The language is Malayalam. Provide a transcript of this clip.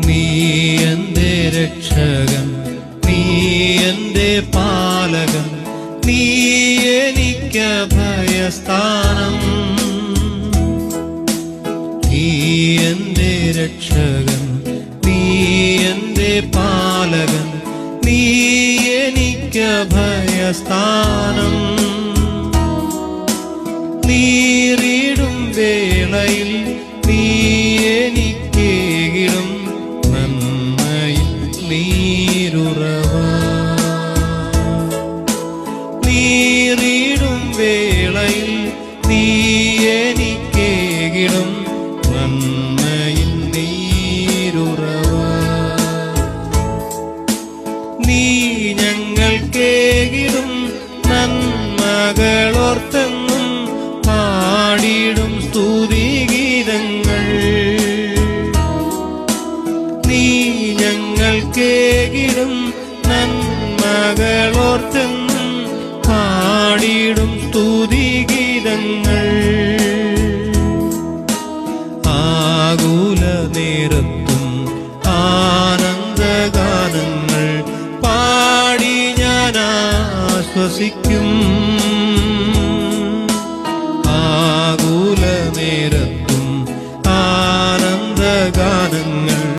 നീ എന്റെ രക്ഷകൻ നീ എന്റെ പാലകൻ നീ എനിക്ക് ഭയസ്ഥാനം നീ എന്റെ രക്ഷകൻ നീ എന്റെ പാലകൻ നീ എനിക്ക് ഭയസ്ഥാനം നീറിടും വേളയിൽ നീരുറവ. നീറിടും വേളയിൽ നീ എനിക്കേകിടും നന്മയിൽ നീരുറവ. നീ ഞങ്ങൾക്കേകിടും ഞങ്ങൾക്കേകിടും നന്മകളോർത്തെന്നും പാടിടും സ്തുതിഗീതങ്ങൾ ആകുല നേരത്തും ആനന്ദഗാനങ്ങൾ പാടി ഞാൻ ആശ്വസിക്കും.